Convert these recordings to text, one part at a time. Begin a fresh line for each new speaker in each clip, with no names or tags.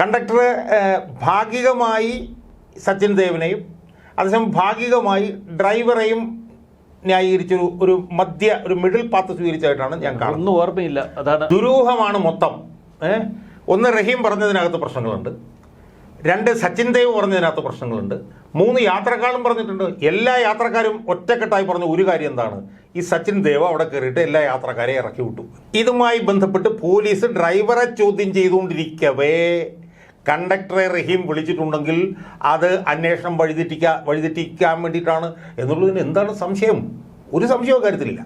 Conductor ഭാഗികമായി സച്ചിൻ ദേവിനെയും അതേസമയം ഭാഗികമായി ഡ്രൈവറെയും ന്യായീകരിച്ചൊരു ഒരു മധ്യ ഒരു മിഡിൽ പാത്ത് സ്വീകരിച്ചതായിട്ടാണ് ഞാൻ കാണുന്നത്.
ഓർമ്മയില്ല. അതാണ്
ദുരൂഹമാണ് മൊത്തം. ഒന്ന് റഹീം പറഞ്ഞതിനകത്ത് പ്രശ്നങ്ങളുണ്ട്. രണ്ട് സച്ചിൻ ദേവ് പറഞ്ഞതിനകത്ത് പ്രശ്നങ്ങളുണ്ട്. മൂന്ന് യാത്രക്കാരും പറഞ്ഞിട്ടുണ്ട്. എല്ലാ യാത്രക്കാരും ഒറ്റക്കെട്ടായി പറഞ്ഞ ഒരു കാര്യം എന്താണ്? ഈ സച്ചിൻ ദേവ് അവിടെ കയറിയിട്ട് എല്ലാ യാത്രക്കാരെയും ഇറക്കി വിട്ടു. ഇതുമായി ബന്ധപ്പെട്ട് പോലീസ് ഡ്രൈവറെ ചോദ്യം ചെയ്തുകൊണ്ടിരിക്കവേ. കണ്ടക്ടറെ റഹീം വിളിച്ചിട്ടുണ്ടെങ്കിൽ അത് അന്വേഷണം വഴിതെറ്റിക്കാൻ വഴിതെറ്റിക്കാൻ വേണ്ടിയിട്ടാണ് എന്നുള്ളതിന് എന്താണ് സംശയം? ഒരു സംശയവും കാര്യത്തിലില്ല.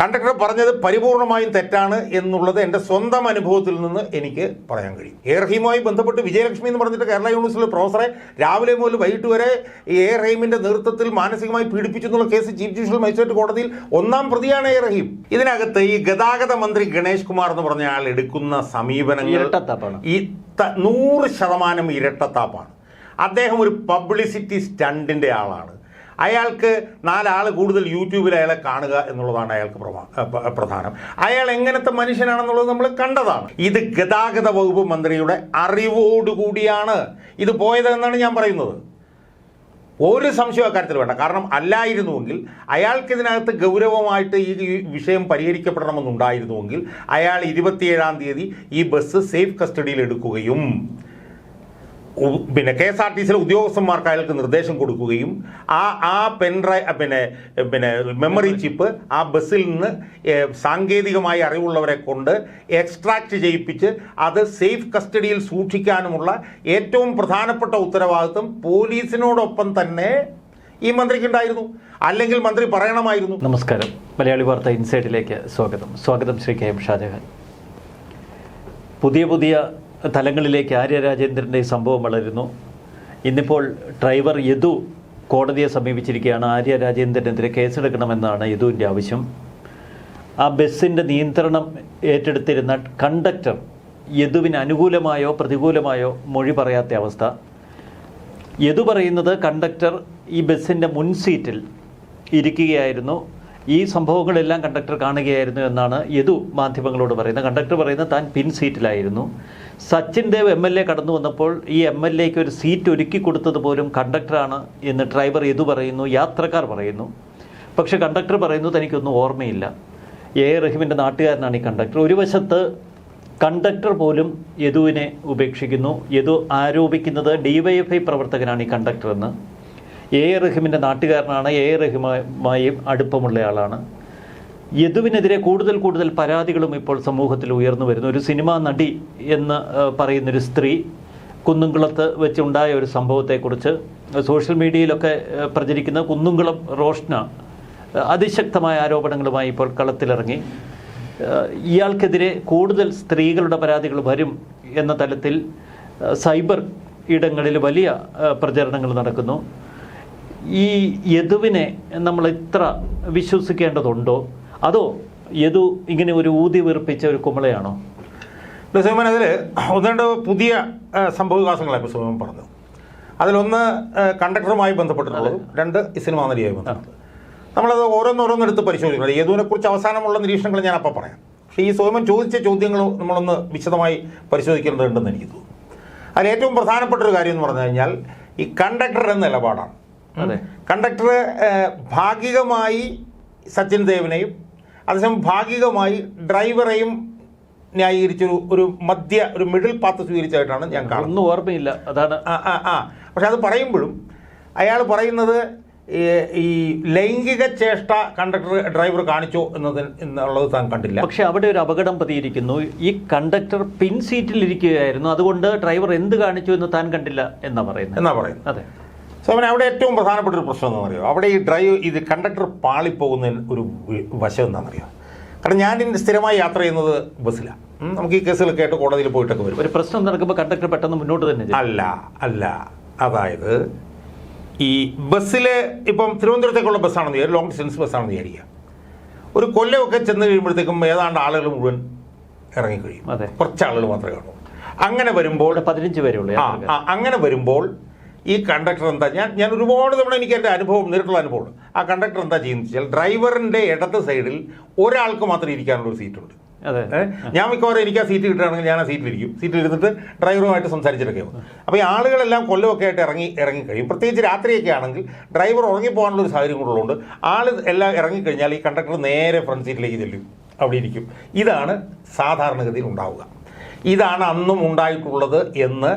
കണ്ടക്ടർ പറഞ്ഞത് പരിപൂർണമായും തെറ്റാണ് എന്നുള്ളത് എന്റെ സ്വന്തം അനുഭവത്തിൽ നിന്ന് എനിക്ക് പറയാൻ കഴിയും. എ റഹീമുമായി ബന്ധപ്പെട്ട് വിജയലക്ഷ്മി എന്ന് പറഞ്ഞിട്ട് കേരള യൂണിവേഴ്സിറ്റിയിലെ പ്രൊഫസറെ രാവിലെ മുതൽ വൈകിട്ട് വരെ ഈ എ റഹീമിന്റെ നേതൃത്വത്തിൽ മാനസികമായി പീഡിപ്പിച്ചു എന്നുള്ള കേസ് ചീഫ് ജുഡീഷ്യൽ മജിസ്ട്രേറ്റ് കോടതിയിൽ ഒന്നാം പ്രതിയാണ് എ റഹീം. ഇതിനകത്ത് ഈ ഗതാഗത മന്ത്രി ഗണേഷ് കുമാർ എന്ന് പറഞ്ഞ ആൾ എടുക്കുന്ന സമീപനങ്ങൾ ഈ നൂറ് ശതമാനം ഇരട്ടത്താപ്പാണ് അദ്ദേഹം ഒരു പബ്ലിസിറ്റി സ്റ്റണ്ടിന്റെ ആളാണ്. അയാൾക്ക് നാലാൾ കൂടുതൽ യൂട്യൂബിൽ അയാളെ കാണുക എന്നുള്ളതാണ് അയാൾക്ക് പ്രധാനം. അയാൾ എങ്ങനത്തെ മനുഷ്യനാണെന്നുള്ളത് നമ്മൾ കണ്ടതാണ്. ഇത് ഗതാഗത വകുപ്പ് മന്ത്രിയുടെ അറിവോടുകൂടിയാണ്. ഇത് പോയത് എന്നാണ് ഞാൻ പറയുന്നത്. ഒരു സംശയം അക്കാര്യത്തിൽ വേണ്ട. കാരണം അല്ലായിരുന്നുവെങ്കിൽ അയാൾക്കിതിനകത്ത് ഗൗരവമായിട്ട് ഈ വിഷയം പരിഹരിക്കപ്പെടണമെന്നുണ്ടായിരുന്നുവെങ്കിൽ അയാൾ ഇരുപത്തിയേഴാം തീയതി ഈ ബസ് സേഫ് കസ്റ്റഡിയിൽ എടുക്കുകയും പിന്നെ കെ എസ് ആർ ടി സിയിലെ ഉദ്യോഗസ്ഥന്മാർക്ക് അയാൾക്ക് നിർദ്ദേശം കൊടുക്കുകയും ആ ആ പെൻഡ്രൈ പിന്നെ പിന്നെ മെമ്മറി ചിപ്പ് ആ ബസ്സിൽ നിന്ന് സാങ്കേതികമായി അറിവുള്ളവരെ കൊണ്ട് എക്സ്ട്രാക്ട് ചെയ്യിപ്പിച്ച് അത് സേഫ് കസ്റ്റഡിയിൽ സൂക്ഷിക്കാനുമുള്ള ഏറ്റവും പ്രധാനപ്പെട്ട ഉത്തരവാദിത്വം പോലീസിനോടൊപ്പം തന്നെ ഈ മന്ത്രിക്കുണ്ടായിരുന്നു. അല്ലെങ്കിൽ മന്ത്രി പറയണമായിരുന്നു.
നമസ്കാരം. മലയാളി വാർത്ത ഇൻസൈഡിലേക്ക് സ്വാഗതം. സ്വാഗതം ശ്രീ കെ എം ഷാജഹാൻ. പുതിയ പുതിയ തലങ്ങളിലേക്ക് ആര്യ രാജേന്ദ്രന്റെ ഈ സംഭവം വളരുന്നു. ഇന്നിപ്പോൾ ഡ്രൈവർ യദു കോടതിയെ സമീപിച്ചിരിക്കുകയാണ്. ആര്യ രാജേന്ദ്രനെതിരെ കേസെടുക്കണമെന്നാണ് യദുവിന്റെ ആവശ്യം. ആ ബസ്സിന്റെ നിയന്ത്രണം ഏറ്റെടുത്തിരുന്ന കണ്ടക്ടർ യദുവിന് അനുകൂലമായോ പ്രതികൂലമായോ മൊഴി പറയാത്ത അവസ്ഥ. യദു പറയുന്നത് കണ്ടക്ടർ ഈ ബസ്സിന്റെ മുൻ സീറ്റിൽ ഇരിക്കുകയായിരുന്നു. ഈ സംഭവങ്ങളെല്ലാം കണ്ടക്ടർ കാണുകയായിരുന്നു എന്നാണ് യദു മാധ്യമങ്ങളോട് പറയുന്നത്. കണ്ടക്ടർ പറയുന്നത് താൻ പിൻ സീറ്റിലായിരുന്നു. Sachin Dev M L A കടന്നു വന്നപ്പോൾ ഈ എം എൽ എക്ക് ഒരു സീറ്റ് ഒരുക്കി കൊടുത്തത് പോലും കണ്ടക്ടറാണ് എന്ന് ഡ്രൈവർ ഇതു പറയുന്നു യാത്രക്കാർ പറയുന്നു. പക്ഷേ കണ്ടക്ടർ പറയുന്നു തനിക്കൊന്നും ഓർമ്മയില്ല. എ റഹീമിന്റെ നാട്ടുകാരനാണ് ഈ കണ്ടക്ടർ ഒരു വശത്ത് കണ്ടക്ടർ പോലും യദുവിനെ ഉപേക്ഷിക്കുന്നു. യദു ആരോപിക്കുന്നത് ഡിവൈഎഫ്ഐ പ്രവർത്തകനാണ് ഈ കണ്ടക്ടർ എന്ന്. എ റഹീമിന്റെ നാട്ടുകാരനാണ്. എ റഹീമുമായും അടുപ്പമുള്ള ആളാണ്. യദുവിനെതിരെ കൂടുതൽ കൂടുതൽ പരാതികളും ഇപ്പോൾ സമൂഹത്തിൽ ഉയർന്നു വരുന്നു. ഒരു സിനിമാ നടി എന്ന് പറയുന്നൊരു സ്ത്രീ കുന്നുംകുളത്ത് വെച്ചുണ്ടായ ഒരു സംഭവത്തെക്കുറിച്ച് സോഷ്യൽ മീഡിയയിലൊക്കെ പ്രചരിക്കുന്ന കുന്നുംകുളം റോഷ്ന അതിശക്തമായ ആരോപണങ്ങളുമായി ഇപ്പോൾ കളത്തിലിറങ്ങി. ഇയാൾക്കെതിരെ കൂടുതൽ സ്ത്രീകളുടെ പരാതികൾ വരും എന്ന തലത്തിൽ സൈബർ ഇടങ്ങളിൽ വലിയ പ്രചരണങ്ങൾ നടക്കുന്നു. ഈ യദുവിനെ നമ്മൾ ഇത്ര വിശ്വസിക്കേണ്ടതുണ്ടോ? അതോ യദു ഇങ്ങനെ ഒരു ഊതി വീർപ്പിച്ച ഒരു കുമളയാണോ
സുഹമൻ അതിൽ ഒന്ന് രണ്ട് പുതിയ സംഭവ വികാസങ്ങളായി സുഹമൻ പറഞ്ഞു. അതിലൊന്ന് കണ്ടക്ടറുമായി ബന്ധപ്പെട്ടിട്ടുള്ളത് രണ്ട് സിനിമാ നടിയായി ബന്ധപ്പെട്ടത് നമ്മളത് ഓരോന്നോരോന്നെടുത്ത് പരിശോധിക്കണം. യദുവിനെ കുറിച്ച് അവസാനമുള്ള നിരീക്ഷണങ്ങൾ ഞാൻ അപ്പോൾ പറയാം. പക്ഷേ ഈ സോമൻ ചോദിച്ച ചോദ്യങ്ങൾ നമ്മളൊന്ന് വിശദമായി പരിശോധിക്കേണ്ടതുണ്ടെന്ന് എനിക്ക് തോന്നുന്നു. അതിൽ ഏറ്റവും പ്രധാനപ്പെട്ട ഒരു കാര്യം എന്ന് പറഞ്ഞു കഴിഞ്ഞാൽ ഈ കണ്ടക്ടർ എന്ന നിലപാടാണ്. കണ്ടക്ടർ ഭാഗികമായി സച്ചിൻ ദേവിനെയും അതേസമയം ഭാഗികമായി ഡ്രൈവറെയും ന്യായീകരിച്ചൊരു ഒരു മധ്യ ഒരു മിഡിൽ പാത്ത് സ്വീകരിച്ചായിട്ടാണ് ഞാൻ കാണുന്നത്.
ഒന്നും ഓർമ്മയില്ല. അതാണ്
ആ ആ ആ. പക്ഷെ അത് പറയുമ്പോഴും അയാൾ പറയുന്നത് ഈ ഈ ലൈംഗിക ചേഷ്ട കണ്ടക്ടർ ഡ്രൈവർ കാണിച്ചോ എന്നത് എന്നുള്ളത് താൻ കണ്ടില്ല.
പക്ഷെ അവിടെ ഒരു അപകടം പതിയിരിക്കുന്നു. ഈ കണ്ടക്ടർ പിൻ സീറ്റിൽ ഇരിക്കുകയായിരുന്നു അതുകൊണ്ട് ഡ്രൈവർ എന്ത് കാണിച്ചു എന്ന് താൻ കണ്ടില്ല എന്നാ പറയുന്നത്.
എന്നാ പറയുന്നത്.
അതെ.
സോ അവൻ അവിടെ ഏറ്റവും പ്രധാനപ്പെട്ട ഒരു പ്രശ്നം എന്താണെന്ന് അറിയോ? അവിടെ ഈ ഡ്രൈവ് ഇത് കണ്ടക്ടർ പാളിപ്പോകുന്ന ഒരു വശം എന്താണെന്നറിയോ? കാരണം ഞാൻ സ്ഥിരമായി യാത്ര ചെയ്യുന്നത് ബസ്സിലാണ് നമുക്ക് ഈ കേസുകളൊക്കെ ആയിട്ട് കോടതിയിൽ പോയിട്ടൊക്കെ വരും.
ഒരു പ്രശ്നം നടക്കുമ്പോൾ കണ്ടക്ടർ പെട്ടെന്ന് മുന്നോട്ട് തന്നെ
അല്ല അല്ല. അതായത് ഈ ബസ്സിൽ ഇപ്പം തിരുവനന്തപുരത്തേക്കുള്ള ബസ്സാണെന്ന് വിചാരിക്കും ലോങ് ഡിസ്റ്റൻസ് ബസ്സാണെന്ന് വിചാരിക്കുക. ഒരു കൊല്ലമൊക്കെ ചെന്ന് കഴിയുമ്പോഴത്തേക്കും ഏതാണ്ട് ആളുകൾ മുഴുവൻ ഇറങ്ങിക്കഴിയും.
അതെ.
കുറച്ച് ആളുകൾ മാത്രമേ കാണൂ അങ്ങനെ വരുമ്പോൾ
പതിനഞ്ച് പേരുള്ളൂ
അങ്ങനെ വരുമ്പോൾ ഈ കണ്ടക്ടർ എന്താ? ഞാൻ ഞാൻ ഒരുപാട് തവണ എനിക്ക് എന്റെ അനുഭവം നേരിട്ടുള്ള അനുഭവമുണ്ട്. ആ കണ്ടക്ടർ എന്താ ചെയ്യുന്നത് വെച്ചാൽ ഡ്രൈവറിന്റെ ഇടത് സൈഡിൽ ഒരാൾക്ക് മാത്രം ഇരിക്കാനുള്ള ഒരു സീറ്റുണ്ട്
അതെ.
ഞാൻ മിക്കവാറും എനിക്ക് ആ സീറ്റ് കിട്ടുകയാണെങ്കിൽ ഞാൻ ആ സീറ്റിലിരിക്കും സീറ്റിൽ ഇരുന്നിട്ട് ഡ്രൈവറുമായിട്ട് സംസാരിച്ചിട്ടൊക്കെ പോകും അപ്പോൾ ഈ ആളുകളെല്ലാം കൊല്ലമൊക്കെ ആയിട്ട് ഇറങ്ങി ഇറങ്ങിക്കഴിയും. പ്രത്യേകിച്ച് രാത്രിയൊക്കെ ആണെങ്കിൽ ഡ്രൈവർ ഉറങ്ങിപ്പോകാനുള്ള ഒരു സാഹചര്യം കൂടെ ആൾ എല്ലാം ഇറങ്ങിക്കഴിഞ്ഞാൽ ഈ കണ്ടക്ടർ നേരെ ഫ്രണ്ട് സീറ്റിലേക്ക് ചെല്ലും. അവിടെ ഇരിക്കും. ഇതാണ് സാധാരണഗതിയിൽ ഉണ്ടാവുക. ഇതാണ് അന്നും ഉണ്ടായിട്ടുള്ളത് എന്ന്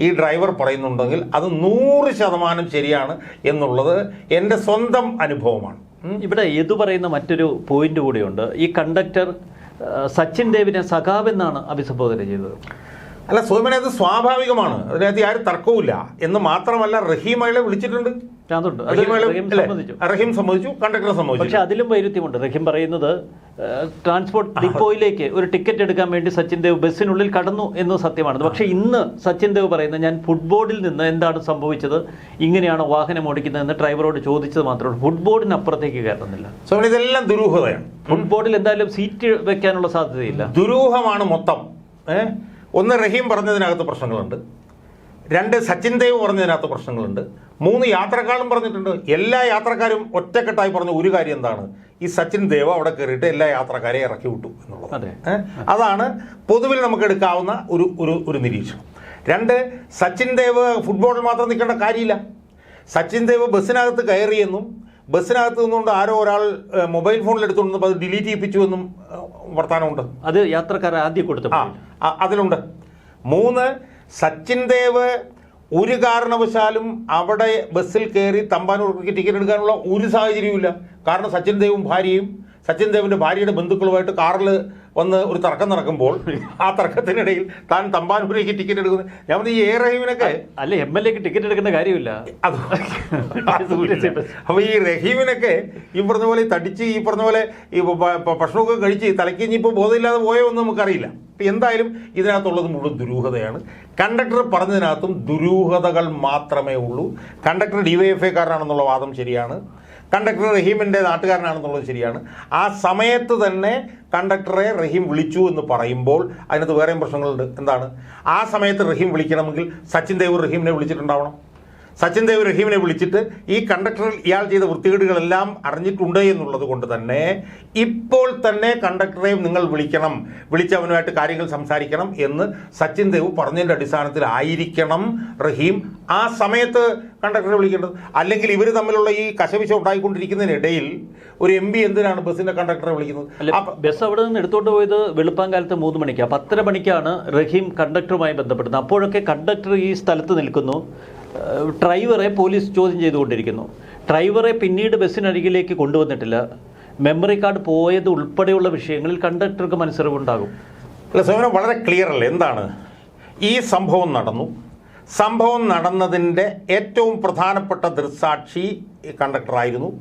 ഈ ഡ്രൈവർ പറയുന്നുണ്ടെങ്കിൽ അത് നൂറ് ശതമാനം ശരിയാണ് എന്നുള്ളത് എന്റെ സ്വന്തം അനുഭവമാണ്.
ഇവിടെ എതു പറയുന്ന മറ്റൊരു പോയിന്റ് കൂടിയുണ്ട്. ഈ കണ്ടക്ടർ സച്ചിൻ ദേവിനെ സഖാവെന്നാണ് അഭിസംബോധന ചെയ്തത്.
അല്ല സോമനെ അത് സ്വാഭാവികമാണ്. അതിനകത്ത് ആരും തർക്കവുമില്ല. എന്ന് മാത്രമല്ല റഹീമയെ വിളിച്ചിട്ടുണ്ട്.
അതുണ്ട് അത്
റഹീം?
സമ്മതിച്ചു
കണ്ടക്ടർ സമ്മതിച്ചു
പക്ഷെ അതിലും വൈരുദ്ധ്യമുണ്ട്. റഹീം പറയുന്നത് ട്രാൻസ്പോർട്ട് ഡിപ്പോയിലേക്ക് ഒരു ടിക്കറ്റ് എടുക്കാൻ വേണ്ടി സച്ചിൻ ദേവ് ബസ്സിനുള്ളിൽ കടന്നു എന്ന് സത്യമാണ്. പക്ഷെ ഇന്ന് സച്ചിൻ ദേവ് പറയുന്നത് ഞാൻ ഫുട്ബോളിൽ നിന്ന് എന്താണ് സംഭവിച്ചത്? ഇങ്ങനെയാണ് വാഹനം ഓടിക്കുന്നത് എന്ന് ഡ്രൈവറോട് ചോദിച്ചത് മാത്രമേ ഫുട്ബോളിന് അപ്പുറത്തേക്ക് കയറുന്നില്ല.
സോ ഇതെല്ലാം ദുരൂഹതയാണ്.
ഫുട്ബോളിൽ എന്തായാലും സീറ്റ് വെക്കാനുള്ള സാധ്യതയില്ല.
ദുരൂഹമാണ് മൊത്തം. ഒന്ന് റഹീം പറഞ്ഞതിനകത്ത് പ്രശ്നങ്ങളുണ്ട്. രണ്ട് സച്ചിൻ ദേവ് പറഞ്ഞതിനകത്ത് പ്രശ്നങ്ങളുണ്ട്. മൂന്ന് യാത്രക്കാരും പറഞ്ഞിട്ടുണ്ട്. എല്ലാ യാത്രക്കാരും ഒറ്റക്കെട്ടായി പറഞ്ഞ ഒരു കാര്യം എന്താണ്? ഈ സച്ചിൻ ദേവ് അവിടെ കയറിയിട്ട് എല്ലാ യാത്രക്കാരെയും ഇറക്കി വിട്ടു എന്നുള്ളത്. അതാണ് പൊതുവിൽ നമുക്ക് എടുക്കാവുന്ന ഒരു ഒരു ഒരു നിരീക്ഷണം. രണ്ട് സച്ചിൻ ദേവ് ഫുട്ബോളിൽ മാത്രം നിൽക്കേണ്ട കാര്യമില്ല. സച്ചിൻ ദേവ് ബസ്സിനകത്ത് കയറിയെന്നും ബസ്സിനകത്ത് നിന്നുകൊണ്ട് ആരോ ഒരാൾ മൊബൈൽ ഫോണിൽ എടുത്തുകൊണ്ട് അത് ഡിലീറ്റ് ചെയ്യിപ്പിച്ചു എന്നും വർത്തമാനമുണ്ട്.
അത് യാത്രക്കാരെ ആദ്യം കൊടുത്തു
ആ അതിലുണ്ട്. മൂന്ന് സച്ചിൻ ദേവ് ഒരു കാരണവശാലും അവിടെ ബസ്സിൽ കയറി തമ്പാനൂർക്ക് ടിക്കറ്റ് എടുക്കാനുള്ള ഒരു സാഹചര്യവുമില്ല. കാരണം സച്ചിൻ ദേവും ഭാര്യയും സച്ചിൻ ദേവിന്റെ ഭാര്യയുടെ ബന്ധുക്കളുമായിട്ട് കാറിൽ വന്ന് ഒരു തർക്കം നടക്കുമ്പോൾ ആ തർക്കത്തിനിടയിൽ താൻ തമ്പാനൂരേക്ക് ടിക്കറ്റ് എടുക്കുന്നു. ഞാൻ പറഞ്ഞു, ഈ എ റഹീമിനൊക്കെ
അല്ല എം എൽ എക്ക് ടിക്കറ്റ് എടുക്കേണ്ട കാര്യമില്ല.
അപ്പൊ ഈ റഹീമിനൊക്കെ ഈ പറഞ്ഞ പോലെ തടിച്ച് ഈ പറഞ്ഞ പോലെ ഈ ഭക്ഷണമൊക്കെ കഴിച്ച് തലയ്ക്ക് ഇനിയിപ്പോൾ ബോധമില്ലാതെ പോയോ എന്ന് നമുക്കറിയില്ല. എന്തായാലും ഇതിനകത്തുള്ളത് മുഴുവൻ ദുരൂഹതയാണ്. കണ്ടക്ടർ പറഞ്ഞതിനകത്തും ദുരൂഹതകൾ മാത്രമേ ഉള്ളൂ. കണ്ടക്ടർ ഡി വൈ എഫ് ഡിവൈഎഫ്ഐക്കാരനാണെന്നുള്ള വാദം ശരിയാണ്. കണ്ടക്ടർ റഹീമിന്റെ നാട്ടുകാരനാണെന്നുള്ളത് ശരിയാണ്. ആ സമയത്ത് തന്നെ കണ്ടക്ടറെ റഹീം വിളിച്ചു എന്ന് പറയുമ്പോൾ അതിനകത്ത് വേറെയും പ്രശ്നങ്ങളുണ്ട്. എന്താണ്? ആ സമയത്ത് റഹീം വിളിക്കണമെങ്കിൽ സച്ചിൻ ദേവ് റഹീമിനെ വിളിച്ചിട്ടുണ്ടാവണം. സച്ചിൻ ദേവ് റഹീമിനെ വിളിച്ചിട്ട് ഈ കണ്ടക്ടറിൽ ഇയാൾ ചെയ്ത വൃത്തികേടുകളെല്ലാം അറിഞ്ഞിട്ടുണ്ട് എന്നുള്ളത് കൊണ്ട് തന്നെ ഇപ്പോൾ തന്നെ കണ്ടക്ടറെയും നിങ്ങൾ വിളിക്കണം. വിളിച്ചവനുമായിട്ട് കാര്യങ്ങൾ സംസാരിക്കണം എന്ന് സച്ചിൻ ദേവ് പറഞ്ഞതിന്റെ അടിസ്ഥാനത്തിലായിരിക്കണം റഹീം. ആ സമയത്ത് കണ്ടക്ടറെ വിളിക്കേണ്ടത്. അല്ലെങ്കിൽ ഇവർ തമ്മിലുള്ള ഈ കശവിശ ഉണ്ടായിക്കൊണ്ടിരിക്കുന്നതിനിടയിൽ ഒരു എം പി എന്തിനാണ് ബസ്സിന്റെ കണ്ടക്ടറെ വിളിക്കുന്നത്?
ബസ് അവിടെ നിന്ന് എടുത്തോണ്ട് പോയത് വെളുപ്പാങ്കാലത്ത് മൂന്ന് മണിക്ക്. പത്തര മണിക്കാണ് റഹീം കണ്ടക്ടറുമായി ബന്ധപ്പെടുന്നത്. അപ്പോഴൊക്കെ കണ്ടക്ടർ ഈ സ്ഥലത്ത് നിൽക്കുന്നു. ഡ്രൈവറെ പോലീസ് ചോദ്യം ചെയ്തുകൊണ്ടിരിക്കുന്നു. ഡ്രൈവറെ പിന്നീട് ബസ്സിനരികിലേക്ക് കൊണ്ടുവന്നിട്ടില്ല. മെമ്മറി കാർഡ് പോയത് ഉൾപ്പെടെയുള്ള വിഷയങ്ങളിൽ കണ്ടക്ടർക്ക് മനസ്സറിവുണ്ടാകും.
അല്ല സോമന വളരെ ക്ലിയർ അല്ലേ? എന്താണ്? ഈ സംഭവം നടന്നു. സംഭവം നടന്നതിന്റെ ഏറ്റവും പ്രധാനപ്പെട്ട ദൃക്സാക്ഷി കണ്ടക്ടറായിരുന്നു.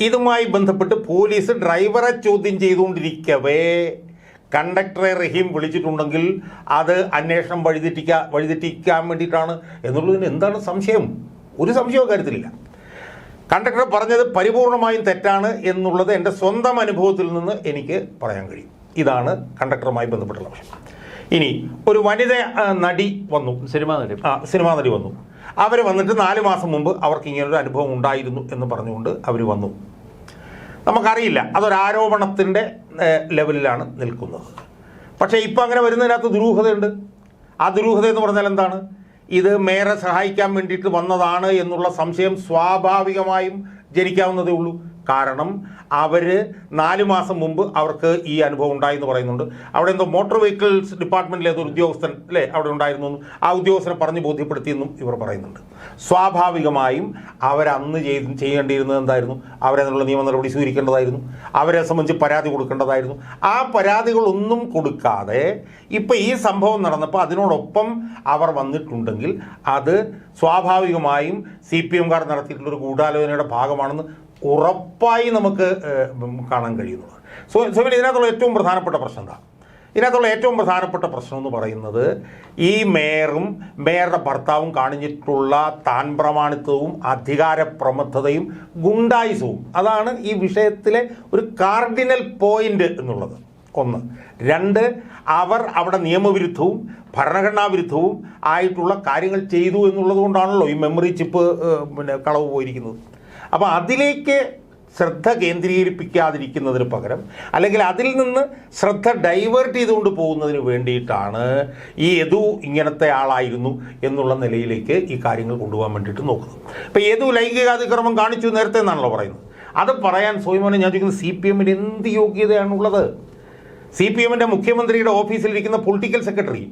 ഇതുമായി ബന്ധപ്പെട്ട് പോലീസ് ഡ്രൈവറെ ചോദ്യം ചെയ്തുകൊണ്ടിരിക്കവേ കണ്ടക്ടറെ റഹീം വിളിച്ചിട്ടുണ്ടെങ്കിൽ അത് അന്വേഷണം വഴിതെറ്റിക്കാൻ വഴിതെറ്റിക്കാൻ വേണ്ടിയിട്ടാണ് എന്നുള്ളതിന് എന്താണ് സംശയം? ഒരു സംശയവും കാര്യത്തിലില്ല. കണ്ടക്ടർ പറഞ്ഞത് പരിപൂർണമായും തെറ്റാണ് എന്നുള്ളത് എന്റെ സ്വന്തം അനുഭവത്തിൽ നിന്ന് എനിക്ക് പറയാൻ കഴിയും. ഇതാണ് കണ്ടക്ടറുമായി ബന്ധപ്പെട്ടുള്ള വിഷയം ഇനി ഒരു വനിത നടി വന്നു.
സിനിമാ നടി.
ആ സിനിമാ നടി വന്നു. അവർ വന്നിട്ട് നാല് മാസം മുമ്പ് അവർക്ക് ഇങ്ങനൊരു അനുഭവം ഉണ്ടായിരുന്നു എന്ന് പറഞ്ഞുകൊണ്ട് അവർ വന്നു. നമുക്കറിയില്ല. അതൊരാരോപണത്തിന്റെ ലെവലിലാണ് നിൽക്കുന്നത്. പക്ഷേ ഇപ്പം അങ്ങനെ വരുന്നതിനകത്ത് ദുരൂഹതയുണ്ട്. ആ ദുരൂഹത എന്ന് പറഞ്ഞാൽ എന്താണ്? ഇത് മേയറെ സഹായിക്കാൻ വേണ്ടിയിട്ട് വന്നതാണ് എന്നുള്ള സംശയം സ്വാഭാവികമായും ജനിക്കാവുന്നതേ ഉള്ളൂ. കാരണം അവർ നാല് മാസം മുമ്പ് അവർക്ക് ഈ അനുഭവം ഉണ്ടായി എന്ന് പറയുന്നുണ്ട്. അവിടെ എന്തോ മോട്ടോർ വെഹിക്കിൾസ് ഡിപ്പാർട്ട്മെന്റിലെ ഏതോ ഉദ്യോഗസ്ഥൻ അല്ലേ അവിടെ ഉണ്ടായിരുന്നു ആ ഉദ്യോഗസ്ഥനെ പറഞ്ഞ് ബോധ്യപ്പെടുത്തിയെന്നും ഇവർ പറയുന്നുണ്ട്. സ്വാഭാവികമായും അവരന്ന് ചെയ്ത് ചെയ്യേണ്ടിയിരുന്നത് എന്തായിരുന്നു? അവരെ നിന്നുള്ള നിയമ നടപടി സ്വീകരിക്കേണ്ടതായിരുന്നു. അവരെ സംബന്ധിച്ച് പരാതി കൊടുക്കേണ്ടതായിരുന്നു. ആ പരാതികളൊന്നും കൊടുക്കാതെ ഇപ്പം ഈ സംഭവം നടന്നപ്പോൾ അതിനോടൊപ്പം അവർ വന്നിട്ടുണ്ടെങ്കിൽ അത് സ്വാഭാവികമായും സി പി എംകാർ നടത്തിയിട്ടുള്ളൊരു ഗൂഢാലോചനയുടെ ഭാഗമാണെന്ന് ഉറപ്പായി നമുക്ക് കാണാൻ കഴിയുന്നത്. സോ സോമിന് ഇതിനകത്തുള്ള ഏറ്റവും പ്രധാനപ്പെട്ട പ്രശ്നം എന്താ? ഇതിനകത്തുള്ള ഏറ്റവും പ്രധാനപ്പെട്ട പ്രശ്നം എന്ന് പറയുന്നത് ഈ മേയറും മേയറുടെ ഭർത്താവും കാണിച്ചിട്ടുള്ള താൻ പ്രമാണിത്വവും അധികാരപ്രമത്തതയും ഗുണ്ടായുസവും. അതാണ് ഈ വിഷയത്തിലെ ഒരു കാർഡിനൽ പോയിന്റ് എന്നുള്ളത്. ഒന്ന്. രണ്ട് അവർ അവിടെ നിയമവിരുദ്ധവും ഭരണഘടനാ വിരുദ്ധവും ആയിട്ടുള്ള കാര്യങ്ങൾ ചെയ്തു എന്നുള്ളത് കൊണ്ടാണല്ലോ ഈ മെമ്മറി ചിപ്പ് പിന്നെ കളവ് പോയിരിക്കുന്നത്. അപ്പോൾ അതിലേക്ക് ശ്രദ്ധ കേന്ദ്രീകരിപ്പിക്കാതിരിക്കുന്നതിന് പകരം അല്ലെങ്കിൽ അതിൽ നിന്ന് ശ്രദ്ധ ഡൈവേർട്ട് ചെയ്തുകൊണ്ട് പോകുന്നതിന് വേണ്ടിയിട്ടാണ് ഈ യദു ഇങ്ങനത്തെ ആളായിരുന്നു എന്നുള്ള നിലയിലേക്ക് ഈ കാര്യങ്ങൾ കൊണ്ടുപോകാൻ വേണ്ടിയിട്ട് നോക്കുന്നത്. ഇപ്പോൾ യദു ലൈംഗികാതിക്രമം കാണിച്ചു നേരത്തെ എന്നാണല്ലോ പറയുന്നത്. അത് പറയാൻ സ്വയമോനെ ഞാൻ ചോദിക്കുന്നത് സി പി എമ്മിന് എന്ത് യോഗ്യതയാണുള്ളത്? സി പി എമ്മിന്റെ മുഖ്യമന്ത്രിയുടെ ഓഫീസിലിരിക്കുന്ന പൊളിറ്റിക്കൽ സെക്രട്ടറി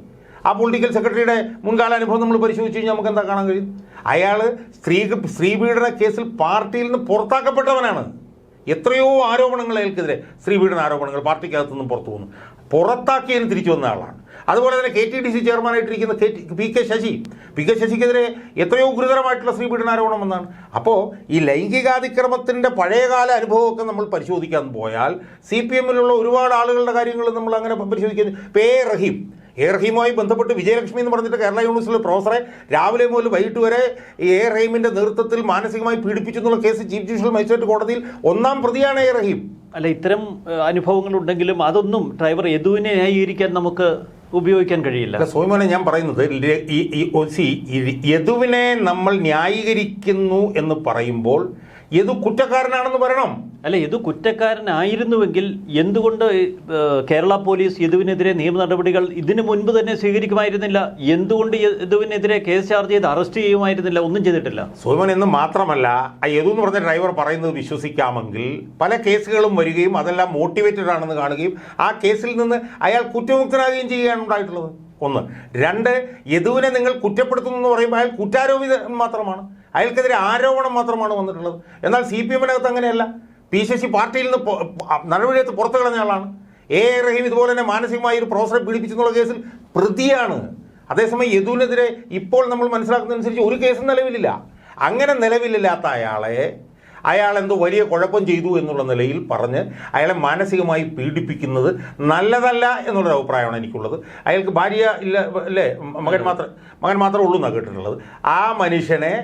ആ പൊളിറ്റിക്കൽ സെക്രട്ടറിയുടെ മുൻകാല അനുഭവം നമ്മൾ പരിശോധിച്ച് കഴിഞ്ഞാൽ നമുക്ക് എന്താ കാണാൻ കഴിയും? അയാൾ സ്ത്രീ സ്ത്രീപീഡന കേസിൽ പാർട്ടിയിൽ നിന്ന് പുറത്താക്കപ്പെട്ടവനാണ്. എത്രയോ ആരോപണങ്ങൾ അയാൾക്കെതിരെ സ്ത്രീപീഡന ആരോപണങ്ങൾ പാർട്ടിക്കകത്തു നിന്നും പുറത്തു വന്നു. പുറത്താക്കിയതിന് തിരിച്ചു വന്ന ആളാണ്. അതുപോലെ തന്നെ K T D C ചെയർമാനായിട്ടിരിക്കുന്ന K T P K Sasi. P K ശശിക്കെതിരെ എത്രയോ ഗുരുതരമായിട്ടുള്ള സ്ത്രീപീഡന ആരോപണം വന്നാണ്. അപ്പോൾ ഈ ലൈംഗികാതിക്രമത്തിന്റെ പഴയകാല അനുഭവമൊക്കെ നമ്മൾ പരിശോധിക്കാൻ പോയാൽ സി പി എമ്മിലുള്ള ഒരുപാട് ആളുകളുടെ കാര്യങ്ങൾ നമ്മൾ അങ്ങനെ പരിശോധിക്കുന്നത് പേ റഹീം. എ റഹീമുമായി ബന്ധപ്പെട്ട് വിജയലക്ഷ്മി എന്ന് പറഞ്ഞിട്ട് കേരള യൂണിവേഴ്സിറ്റിയിലെ പ്രൊഫസറെ രാവിലെ മുതൽ വൈകിട്ട് വരെ ഈ എ റഹീമിന്റെ നേതൃത്വത്തിൽ മാനസികമായി പീഡിപ്പിച്ചു എന്നുള്ള കേസ് ചീഫ് ജുഡീഷ്യൽ മജിസ്ട്രേറ്റ് കോടതിയിൽ ഒന്നാം പ്രതിയാണ് എ റഹീം.
അല്ല ഇത്തരം അനുഭവങ്ങൾ ഉണ്ടെങ്കിലും അതൊന്നും ഡ്രൈവർ യദുവിനെ ന്യായീകരിക്കാൻ നമുക്ക് ഉപയോഗിക്കാൻ കഴിയില്ല.
അല്ല സോയ്മോനെ ഞാൻ പറയുന്നത് യദുവിനെ നമ്മൾ ന്യായീകരിക്കുന്നു എന്ന് പറയുമ്പോൾ യദു കുറ്റക്കാരനാണെന്ന് പറയണം.
അല്ല ഇത് കുറ്റക്കാരനായിരുന്നുവെങ്കിൽ എന്തുകൊണ്ട് കേരള പോലീസ് യദുവിനെതിരെ നിയമ നടപടികൾ ഇതിനു മുൻപ് തന്നെ സ്വീകരിക്കുമായിരുന്നില്ല? എന്തുകൊണ്ട് യദുവിനെതിരെ കേസ് ചാർജ് ചെയ്ത് അറസ്റ്റ് ചെയ്യുമായിരുന്നില്ല? ഒന്നും ചെയ്തിട്ടില്ല.
സോമൻ എന്ന് മാത്രമല്ല ആ യദു എന്ന് പറഞ്ഞ ഡ്രൈവർ പറയുന്നത് വിശ്വസിക്കാമെങ്കിൽ പല കേസുകളും വരികയും അതെല്ലാം മോട്ടിവേറ്റഡ് ആണെന്ന് കാണുകയും ആ കേസിൽ നിന്ന് അയാൾ കുറ്റമുക്തനാകുകയും ചെയ്യുകയാണ് ഉണ്ടായിട്ടുള്ളത്. ഒന്ന്. രണ്ട് യദുവിനെ നിങ്ങൾ കുറ്റപ്പെടുത്തുന്നു എന്ന് പറയുമ്പോൾ അയാൾ കുറ്റാരോപിതൻ മാത്രമാണ്. അയാൾക്കെതിരെ ആരോപണം മാത്രമാണ് വന്നിട്ടുള്ളത്. എന്നാൽ സി പി എമ്മിനകത്ത് അങ്ങനെയല്ല. പി സി സി പാർട്ടിയിൽ നിന്ന് നടപടിയെടുത്ത് പുറത്തു കളഞ്ഞ ആളാണ്. എ എ റഹീം ഇതുപോലെ തന്നെ മാനസികമായി ഒരു പ്രൊഫസറെ പീഡിപ്പിച്ചെന്നുള്ള കേസിൽ പ്രതിയാണ്. അതേസമയം യദുവിനെതിരെ ഇപ്പോൾ നമ്മൾ മനസ്സിലാക്കുന്നതനുസരിച്ച് ഒരു കേസും നിലവിലില്ല. അങ്ങനെ നിലവിലില്ലാത്ത അയാളെ അയാൾ എന്തോ വലിയ കുഴപ്പം ചെയ്തു എന്നുള്ള നിലയിൽ പറഞ്ഞ് അയാളെ മാനസികമായി പീഡിപ്പിക്കുന്നത് നല്ലതല്ല എന്നുള്ളൊരു അഭിപ്രായമാണ് എനിക്കുള്ളത്. അയാൾക്ക് ഭാര്യ ഇല്ല അല്ലേ? മകൻ മാത്രം മകൻ മാത്രമേ ഉള്ളൂ എന്നാണ് കേട്ടിട്ടുള്ളത്. ആ മനുഷ്യനെ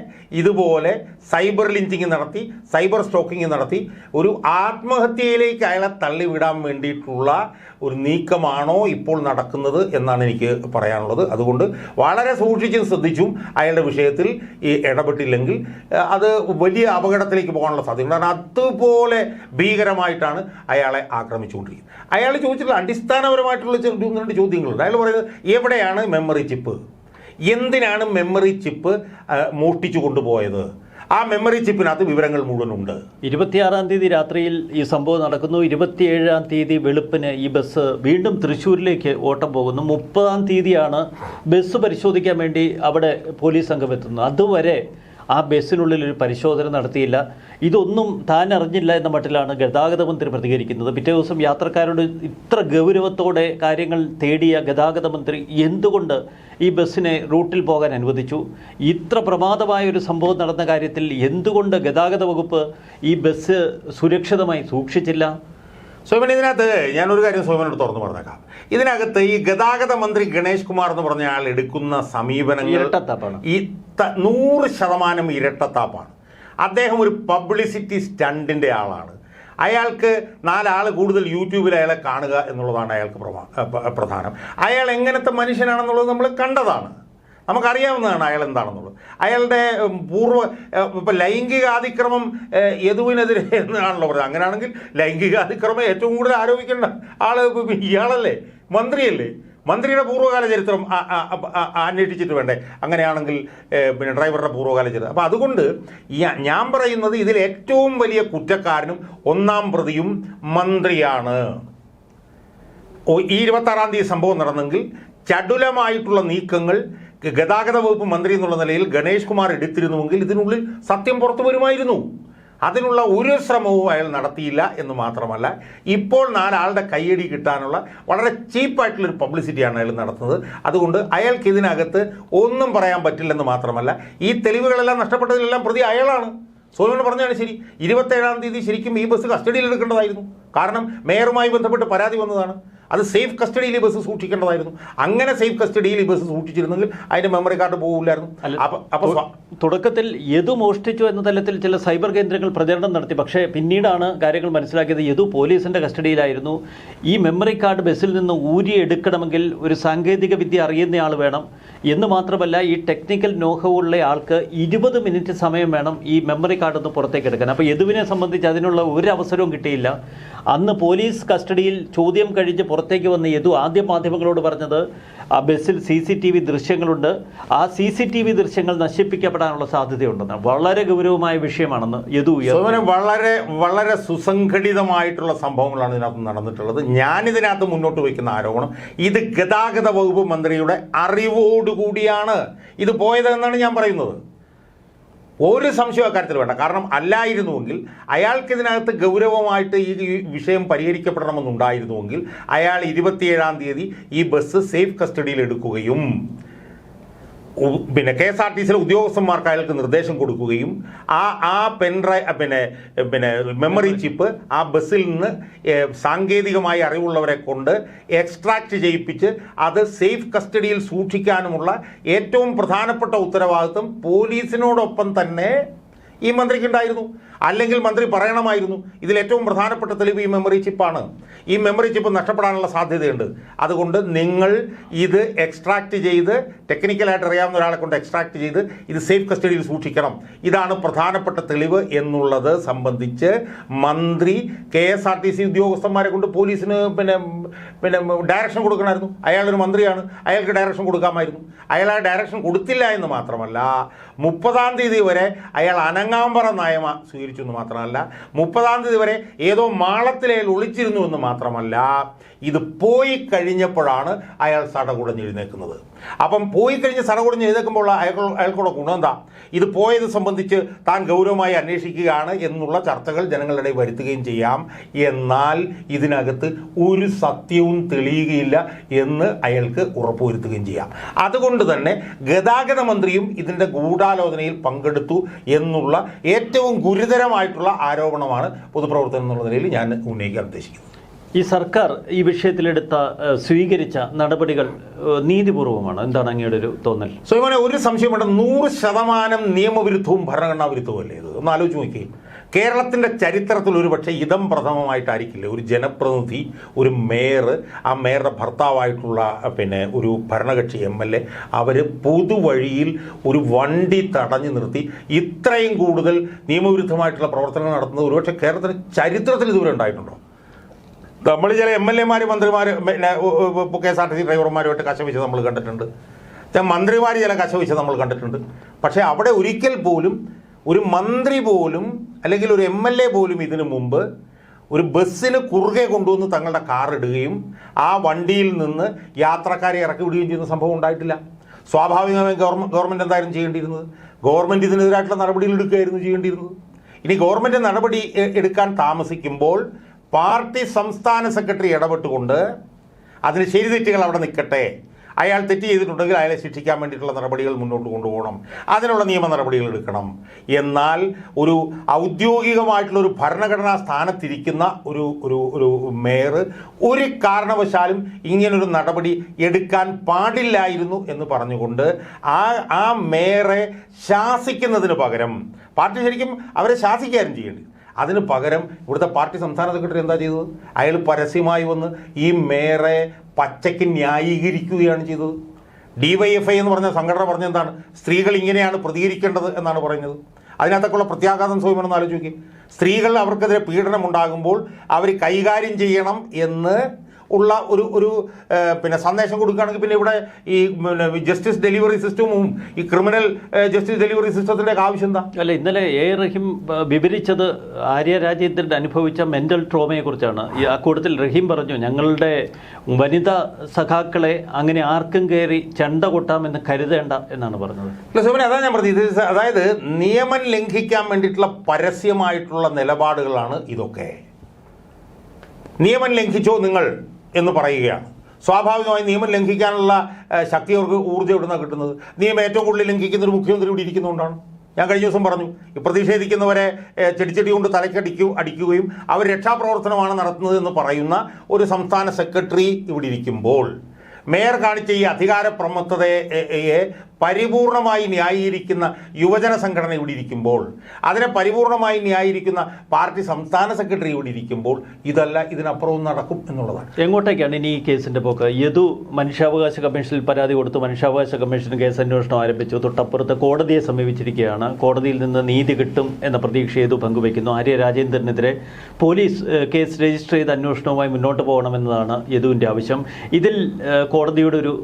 ഇതുപോലെ സൈബർ ലിഞ്ചിങ് നടത്തി സൈബർ സ്റ്റോക്കിങ് നടത്തി ഒരു ആത്മഹത്യയിലേക്ക് അയാളെ തള്ളിവിടാൻ വേണ്ടിയിട്ടുള്ള ഒരു നീക്കമാണോ ഇപ്പോൾ നടക്കുന്നത് എന്നാണ് എനിക്ക് പറയാനുള്ളത്. അതുകൊണ്ട് വളരെ സൂക്ഷിച്ചും ശ്രദ്ധിച്ചും അയാളുടെ വിഷയത്തിൽ ഈ ഇടപെട്ടില്ലെങ്കിൽ അത് വലിയ അപകടത്തിലേക്ക് പോകാനുള്ള സാധ്യത. കാരണം അതുപോലെ ഭീകരമായിട്ടാണ് അയാളെ ആക്രമിച്ചുകൊണ്ടിരിക്കുന്നത്. അയാൾ ചോദിച്ചിട്ടുള്ള അടിസ്ഥാനപരമായിട്ടുള്ള രണ്ട് ചോദ്യങ്ങളുണ്ട്. അയാൾ പറയുന്നത് എവിടെയാണ് മെമ്മറി ചിപ്പ് എന്തിനാണ് മെമ്മറി ചിപ്പ് മോഷ്ടിച്ചു കൊണ്ടുപോയത്? ആ മെമ്മറി ചിപ്പിനകത്ത് വിവരങ്ങൾ മുഴുവനുണ്ട്
ഇരുപത്തിയാറാം തീയതി രാത്രിയിൽ ഈ സംഭവം നടക്കുന്നു. ഇരുപത്തിയേഴാം തീയതി വെളുപ്പിന് ഈ ബസ് വീണ്ടും തൃശ്ശൂരിലേക്ക് ഓട്ടം പോകുന്നു. മുപ്പതാം തീയതിയാണ് ബസ് പരിശോധിക്കാൻ വേണ്ടി അവിടെ പോലീസ് സംഘം എത്തുന്നത്. അതുവരെ ആ ബസ്സിനുള്ളിൽ ഒരു പരിശോധന നടത്തിയില്ല. ഇതൊന്നും താൻ അറിഞ്ഞില്ല എന്ന മട്ടിലാണ് ഗതാഗത മന്ത്രി പ്രതികരിക്കുന്നത്. പിറ്റേ ദിവസം യാത്രക്കാരോട് ഇത്ര ഗൗരവത്തോടെ കാര്യങ്ങൾ തേടിയ ഗതാഗത മന്ത്രി എന്തുകൊണ്ട് ഈ ബസ്സിനെ റൂട്ടിൽ പോകാൻ അനുവദിച്ചു? ഇത്ര പ്രമാദമായ ഒരു സംഭവം നടന്ന കാര്യത്തിൽ എന്തുകൊണ്ട് ഗതാഗത വകുപ്പ് ഈ ബസ് സുരക്ഷിതമായി സൂക്ഷിച്ചില്ല?
സോമൻ ഇതിനകത്ത് ഞാനൊരു കാര്യം സോമനോട് തുറന്നു പറഞ്ഞേക്കാം. ഇതിനകത്ത് ഈ ഗതാഗത മന്ത്രി ഗണേഷ് കുമാർ എന്ന് പറഞ്ഞ ആൾ എടുക്കുന്ന സമീപനങ്ങൾ
ഇരട്ടത്താപ്പാണ്.
ഈ നൂറ് ശതമാനം ഇരട്ടത്താപ്പാണ്. അദ്ദേഹം ഒരു പബ്ലിസിറ്റി സ്റ്റണ്ടിന്റെ ആളാണ്. അയാൾക്ക് നാലാൾ കൂടുതൽ യൂട്യൂബിൽ അയാളെ കാണുക എന്നുള്ളതാണ് അയാൾക്ക് പ്രധാനം. അയാൾ എങ്ങനത്തെ മനുഷ്യനാണെന്നുള്ളത് നമ്മൾ കണ്ടതാണ്. നമുക്കറിയാവുന്നതാണ് അയാൾ എന്താണെന്നുള്ളത് അയാളുടെ പൂർവ ഇപ്പം ലൈംഗികാതിക്രമം യദുവിനെതിരെ എന്നാണല്ലോ പറഞ്ഞത്. അങ്ങനെയാണെങ്കിൽ ലൈംഗികാതിക്രമം ഏറ്റവും കൂടുതൽ ആരോപിക്കേണ്ട ആൾ ഇയാളല്ലേ? മന്ത്രിയല്ലേ? മന്ത്രിയുടെ പൂർവകാല ചരിത്രം അന്വേഷിച്ചിട്ട് വേണ്ടേ? അങ്ങനെയാണെങ്കിൽ പിന്നെ ഡ്രൈവറുടെ പൂർവകാല ചരിത്രം. അപ്പോൾ അതുകൊണ്ട് ഞാൻ പറയുന്നത് ഇതിൽ ഏറ്റവും വലിയ കുറ്റക്കാരനും ഒന്നാം പ്രതിയും മന്ത്രിയാണ്. ഈ ഇരുപത്താറാം തീയതി സംഭവം നടന്നെങ്കിൽ ചടുലമായിട്ടുള്ള നീക്കങ്ങൾ ഗതാഗത വകുപ്പ് മന്ത്രി എന്നുള്ള നിലയിൽ ഗണേഷ് കുമാർ എടുത്തിരുന്നുവെങ്കിൽ ഇതിനുള്ളിൽ സത്യം പുറത്തു വരുമായിരുന്നു. അതിനുള്ള ഒരു ശ്രമവും അയാൾ നടത്തിയില്ല എന്ന് മാത്രമല്ല ഇപ്പോൾ നാലാളുടെ കയ്യടി കിട്ടാനുള്ള വളരെ ചീപ്പായിട്ടുള്ളൊരു പബ്ലിസിറ്റിയാണ് അയാൾ നടത്തുന്നത്. അതുകൊണ്ട് അയാൾക്ക് ഇതിനകത്ത് ഒന്നും പറയാൻ പറ്റില്ലെന്ന് മാത്രമല്ല ഈ തെളിവുകളെല്ലാം നഷ്ടപ്പെട്ടതിലെല്ലാം പ്രതി അയാളാണ്. സോമൻ പറഞ്ഞാണ് ശരി. ഇരുപത്തേഴാം തീയതി ശരിക്കും ഈ ബസ് കസ്റ്റഡിയിൽ എടുക്കേണ്ടതായിരുന്നു. കാരണം മേയറുമായി ബന്ധപ്പെട്ട് പരാതി വന്നതാണ്. അത് സേഫ് കസ്റ്റഡിയിൽ ഈ ബസ് സൂക്ഷിക്കേണ്ടതായിരുന്നു. അങ്ങനെ സേഫ് കസ്റ്റഡിയിൽ ഈ ബസ് സൂക്ഷിച്ചിരുന്നെങ്കിൽ അതിന്റെ മെമ്മറി കാർഡ് പോകില്ലായിരുന്നു
അപ്പോൾ
അപ്പൊ
തുടക്കത്തിൽ യദു മോഷ്ടിച്ചു എന്ന തലത്തിൽ ചില സൈബർ കേന്ദ്രങ്ങൾ പ്രചരണം നടത്തി. പക്ഷേ പിന്നീടാണ് കാര്യങ്ങൾ മനസ്സിലാക്കിയത് യദു പോലീസിന്റെ കസ്റ്റഡിയിലായിരുന്നു. ഈ മെമ്മറി കാർഡ് ബസ്സിൽ നിന്ന് ഊരിയെടുക്കണമെങ്കിൽ ഒരു സാങ്കേതിക വിദ്യ അറിയുന്നയാൾ വേണം. എന്ന് മാത്രമല്ല ഈ ടെക്നിക്കൽ നോഹവുള്ള ആൾക്ക് ഇരുപത് മിനിറ്റ് സമയം വേണം ഈ മെമ്മറി കാർഡ് ഒന്ന് പുറത്തേക്ക് എടുക്കാൻ. അപ്പോൾ യദുവിനെ സംബന്ധിച്ച് അതിനുള്ള ഒരു അവസരവും കിട്ടിയില്ല. അന്ന് പോലീസ് കസ്റ്റഡിയിൽ ചോദ്യം കഴിഞ്ഞ് പുറത്തേക്ക് വന്ന യദു ആദ്യം മാധ്യമങ്ങളോട് പറഞ്ഞത് ആ ബസ്സിൽ സി സി ടി വി ദൃശ്യങ്ങളുണ്ട്. ആ സി സി ടി വി ദൃശ്യങ്ങൾ നശിപ്പിക്കപ്പെടാനുള്ള സാധ്യതയുണ്ടെന്ന്. വളരെ ഗൗരവമായ വിഷയമാണെന്ന് യദു
വളരെ വളരെ സുസംഘടിതമായിട്ടുള്ള സംഭവങ്ങളാണ് ഇതിനകത്ത് നടന്നിട്ടുള്ളത്. ഞാനിതിനകത്ത് മുന്നോട്ട് വയ്ക്കുന്ന ആരോപണം ഇത് ഗതാഗത വകുപ്പ് മന്ത്രിയുടെ അറിവോടുകൂടിയാണ്. ഇത് പോയത് എന്നാണ് ഞാൻ പറയുന്നത്. ഒരു സംശയം അക്കാര്യത്തിൽ വേണ്ട. കാരണം അല്ലായിരുന്നുവെങ്കിൽ അയാൾക്ക് ഇതിനകത്ത് ഗൗരവമായിട്ട് ഈ വിഷയം പരിഹരിക്കപ്പെടണമെന്നുണ്ടായിരുന്നുവെങ്കിൽ അയാൾ ഇരുപത്തിയേഴാം തീയതി ഈ ബസ് സേഫ് കസ്റ്റഡിയിൽ എടുക്കുകയും പിന്നെ കെ എസ് ആർ ടി സിയിലെ ഉദ്യോഗസ്ഥന്മാർക്ക് അയാൾക്ക് നിർദ്ദേശം കൊടുക്കുകയും ആ ആ പെൻഡ്രൈ പിന്നെ പിന്നെ മെമ്മറി ചിപ്പ് ആ ബസ്സിൽ നിന്ന് സാങ്കേതികമായി അറിവുള്ളവരെ കൊണ്ട് എക്സ്ട്രാക്ട് ചെയ്യിപ്പിച്ച് അത് സേഫ് കസ്റ്റഡിയിൽ സൂക്ഷിക്കാനുമുള്ള ഏറ്റവും പ്രധാനപ്പെട്ട ഉത്തരവാദിത്വം പോലീസിനോടൊപ്പം തന്നെ ഈ മന്ത്രിക്കുണ്ടായിരുന്നു അല്ലെങ്കിൽ മന്ത്രി പറയണമായിരുന്നു. ഇതിൽ ഏറ്റവും പ്രധാനപ്പെട്ട തെളിവ് ഈ മെമ്മറി ചിപ്പാണ് ഈ മെമ്മറി ചിപ്പ് നഷ്ടപ്പെടാനുള്ള സാധ്യതയുണ്ട്. അതുകൊണ്ട് നിങ്ങൾ ഇത് എക്സ്ട്രാക്ട് ചെയ്ത് ടെക്നിക്കലായിട്ട് അറിയാവുന്ന ഒരാളെ കൊണ്ട് എക്സ്ട്രാക്ട് ചെയ്ത് ഇത് സേഫ് കസ്റ്റഡിയിൽ സൂക്ഷിക്കണം. ഇതാണ് പ്രധാനപ്പെട്ട തെളിവ് എന്നുള്ളത് സംബന്ധിച്ച് മന്ത്രി K S R T C ഉദ്യോഗസ്ഥന്മാരെ കൊണ്ട് പോലീസിന് പിന്നെ പിന്നെ ഡയറക്ഷൻ കൊടുക്കണമായിരുന്നു. അയാളൊരു മന്ത്രിയാണ്. അയാൾക്ക് ഡയറക്ഷൻ കൊടുക്കാമായിരുന്നു. അയാൾ ആ ഡയറക്ഷൻ കൊടുത്തില്ല എന്ന് മാത്രമല്ല മുപ്പതാം തീയതി വരെ അയാൾ അനങ്ങാമ്പറ നയമ സ്വീകരിച്ചു എന്ന് മാത്രമല്ല മുപ്പതാം തീയതി വരെ ഏതോ മാളത്തിലേൽ ഒളിച്ചിരുന്നു എന്ന് മാത്രമല്ല ഇത് പോയി കഴിഞ്ഞപ്പോഴാണ് അയാൾ സടകുടഞ്ഞ് എഴുന്നേക്കുന്നത് അപ്പം പോയി കഴിഞ്ഞ് സടകുടഞ്ഞ് എഴുന്നേൽക്കുമ്പോൾ അയാൾ അയാൾക്കുള്ള ഗുണം എന്താ? ഇത് പോയത് സംബന്ധിച്ച് താൻ ഗൗരവമായി അന്വേഷിക്കുകയാണ് എന്നുള്ള ചർച്ചകൾ ജനങ്ങളുടെ വരുത്തുകയും ചെയ്യാം. എന്നാൽ ഇതിനകത്ത് ഒരു സത്യവും തെളിയുകയില്ല എന്ന് അയാൾക്ക് ഉറപ്പുവരുത്തുകയും ചെയ്യാം. അതുകൊണ്ട് തന്നെ ഗതാഗത മന്ത്രിയും ഇതിന്റെ ഗൂഢാലോചനയിൽ പങ്കെടുത്തു എന്നുള്ള ഏറ്റവും ഗുരുതരമായിട്ടുള്ള ആരോപണമാണ് പൊതുപ്രവർത്തനം എന്നുള്ള നിലയിൽ ഞാൻ ഉന്നയിക്കാൻ ഉദ്ദേശിക്കുന്നത്.
ഈ സർക്കാർ ഈ വിഷയത്തിലെടുത്ത സ്വീകരിച്ച നടപടികൾ നീതിപൂർവമാണ്. എന്താണ് അങ്ങയുടെ ഒരു തോന്നൽ?
സ്വയമാനെ ഒരു സംശയമുണ്ട്. നൂറ് ശതമാനം നിയമവിരുദ്ധവും ഭരണഘടനാ വിരുദ്ധവും അല്ലേ ഇത്? ഒന്ന് ആലോചിച്ച് നോക്കി കേരളത്തിന്റെ ചരിത്രത്തിൽ ഒരു പക്ഷേ ഇതം പ്രഥമമായിട്ടായിരിക്കില്ല. ഒരു ജനപ്രതിനിധി ഒരു മേയർ ആ മേയറുടെ ഭർത്താവായിട്ടുള്ള പിന്നെ ഒരു ഭരണകക്ഷി എം എൽ എ അവർ പൊതുവഴിയിൽ ഒരു വണ്ടി തടഞ്ഞു നിർത്തി. ഇത്രയും കൂടുതൽ നിയമവിരുദ്ധമായിട്ടുള്ള പ്രവർത്തനങ്ങൾ നടത്തുന്നത് ഒരുപക്ഷെ കേരളത്തിന്റെ ചരിത്രത്തിൽ ഇതുവരെ ഉണ്ടായിട്ടുണ്ടോ? നമ്മൾ ചില എം എൽ എമാർ മന്ത്രിമാർ പിന്നെ K S R T C ഡ്രൈവർമാരുമായിട്ട് കശവിച്ച് നമ്മൾ കണ്ടിട്ടുണ്ട്. മന്ത്രിമാർ ചില കശവിച്ച് നമ്മൾ കണ്ടിട്ടുണ്ട്. പക്ഷേ അവിടെ ഒരിക്കൽ പോലും ഒരു മന്ത്രി പോലും അല്ലെങ്കിൽ ഒരു എം എൽ എ പോലും ഇതിനു മുമ്പ് ഒരു ബസ്സിന് കുറുകെ കൊണ്ടുവന്ന് തങ്ങളുടെ കാർ ഇടുകയും ആ വണ്ടിയിൽ നിന്ന് യാത്രക്കാരെ ഇറക്കി വിടുകയും ചെയ്യുന്ന സംഭവം ഉണ്ടായിട്ടില്ല. സ്വാഭാവികമായും ഗവൺമെന്റ് ഗവൺമെന്റ് എന്തായാലും ചെയ്യേണ്ടിയിരുന്നത്? ഗവൺമെന്റ് ഇതിനെതിരായിട്ടുള്ള നടപടികൾ എടുക്കുകയായിരുന്നു ചെയ്യേണ്ടിയിരുന്നത്. ഇനി ഗവൺമെന്റ് നടപടി എടുക്കാൻ താമസിക്കുമ്പോൾ പാർട്ടി സംസ്ഥാന സെക്രട്ടറി ഇടപെട്ടുകൊണ്ട് അതിന് ശരി തെറ്റുകൾ അവിടെ നിൽക്കട്ടെ. അയാൾ തെറ്റ് ചെയ്തിട്ടുണ്ടെങ്കിൽ അയാളെ ശിക്ഷിക്കാൻ വേണ്ടിയിട്ടുള്ള നടപടികൾ മുന്നോട്ട് കൊണ്ടുപോകണം. അതിനുള്ള നിയമ നടപടികൾ എടുക്കണം. എന്നാൽ ഒരു ഔദ്യോഗികമായിട്ടുള്ള ഒരു ഭരണഘടനാ സ്ഥാനത്തിരിക്കുന്ന ഒരു ഒരു ഒരു മേയർ ഒരു കാരണവശാലും ഇങ്ങനൊരു നടപടി എടുക്കാൻ പാടില്ലായിരുന്നു എന്ന് പറഞ്ഞുകൊണ്ട് ആ ആ മേയറെ ശാസിക്കുന്നതിന് പകരം പാർട്ടി ശരിക്കും അവരെ ശാസിക്കാനും ചെയ്യേണ്ടി അതിന് പകരം ഇവിടുത്തെ പാർട്ടി സംസ്ഥാന സെക്രട്ടറി എന്താ ചെയ്തത്? അയാൾ പരസ്യമായി വന്ന് ഈ മേയറെ പച്ചയ്ക്ക് ന്യായീകരിക്കുകയാണ് ചെയ്തത്. ഡിവൈഎഫ്ഐ എന്ന് പറഞ്ഞ സംഘടന പറഞ്ഞ എന്താണ്? സ്ത്രീകൾ ഇങ്ങനെയാണ് പ്രതികരിക്കേണ്ടത് എന്നാണ് പറയുന്നത്. അതിനകത്തൊക്കെയുള്ള പ്രത്യാഘാതം സ്വയമെന്ന് ആലോചിക്കും സ്ത്രീകൾ അവർക്കെതിരെ പീഡനം ഉണ്ടാകുമ്പോൾ അവർ കൈകാര്യം ചെയ്യണം എന്ന് ഉള്ള ഒരു ഒരു പിന്നെ സന്ദേശം കൊടുക്കുകയാണെങ്കിൽ പിന്നെ ഇവിടെ ഈ പിന്നെ ജസ്റ്റിസ് ഡെലിവറി സിസ്റ്റവും ഈ ക്രിമിനൽ ജസ്റ്റിസ് ഡെലിവറി സിസ്റ്റത്തിന്റെ ആവശ്യം എന്താ?
അല്ല ഇന്നലെ എ റഹീം വിവരിച്ചത് ആര്യ രാജ്യത്തിന്റെ അനുഭവിച്ച മെന്റൽ ട്രോമയെക്കുറിച്ചാണ് ഈ അക്കൂട്ടത്തിൽ റഹീം പറഞ്ഞു ഞങ്ങളുടെ വനിതാ സഖാക്കളെ അങ്ങനെ ആർക്കും കയറി ചെണ്ട കൊട്ടാമെന്ന് കരുതേണ്ട എന്നാണ് പറഞ്ഞത്.
അല്ല സുമന അതാണ് ഞാൻ പറഞ്ഞത്. ഇത് അതായത് നിയമം ലംഘിക്കാൻ വേണ്ടിയിട്ടുള്ള പരസ്യമായിട്ടുള്ള നിലപാടുകളാണ് ഇതൊക്കെ. നിയമം ലംഘിച്ചോ നിങ്ങൾ? എന്ന് പറയുകയാണ്. സ്വാഭാവികമായി നിയമം ലംഘിക്കാനുള്ള ശക്തി അവർക്ക് ഊർജം എവിടുന്നാണ് കിട്ടുന്നത്? നിയമം ഏറ്റവും കൂടുതൽ ലംഘിക്കുന്ന ഒരു മുഖ്യമന്ത്രി ഇവിടെ ഇരിക്കുന്നതുകൊണ്ടാണ് ഞാൻ കഴിഞ്ഞ ദിവസം പറഞ്ഞു പ്രതിഷേധിക്കുന്നവരെ ചെടിച്ചെടി കൊണ്ട് തലക്കടിക്കു അടിക്കുകയും അവർ രക്ഷാപ്രവർത്തനമാണ് നടത്തുന്നത് എന്ന് പറയുന്ന ഒരു സംസ്ഥാന സെക്രട്ടറി ഇവിടെ ഇരിക്കുമ്പോൾ മേയർ കാണിച്ച ഈ അധികാര പ്രമത്തതയെ പരിപൂർണമായി ന്യായീകരിക്കുന്ന യുവജന സംഘടന ഇവിടെ ഇരിക്കുമ്പോൾ അതിനെ പരിപൂർണമായി ന്യായീകരിക്കുന്ന പാർട്ടി സംസ്ഥാന സെക്രട്ടറി ഇവിടെ ഇരിക്കുമ്പോൾ ഇതല്ല ഇതിനപ്പുറവും നടക്കും എന്നുള്ളതാണ്.
എങ്ങോട്ടേക്കാണ് ഇനി ഈ കേസിന്റെ പോക്ക്? യദു മനുഷ്യാവകാശ കമ്മീഷനിൽ പരാതി കൊടുത്തു മനുഷ്യാവകാശ കമ്മീഷൻ കേസ് അന്വേഷണം ആരംഭിച്ചു. തൊട്ടപ്പുറത്ത് കോടതിയെ സമീപിച്ചിരിക്കുകയാണ്. കോടതിയിൽ നിന്ന് നീതി കിട്ടും എന്ന പ്രതീക്ഷ യദു പങ്കുവയ്ക്കുന്നു. ആര്യ രാജേന്ദ്രനെതിരെ പോലീസ് കേസ് രജിസ്റ്റർ ചെയ്ത് അന്വേഷണവുമായി മുന്നോട്ട് പോകണമെന്നതാണ് യദുവിന്റെ ആവശ്യം. ഇതിൽ കോടതിയുടെ ഒരു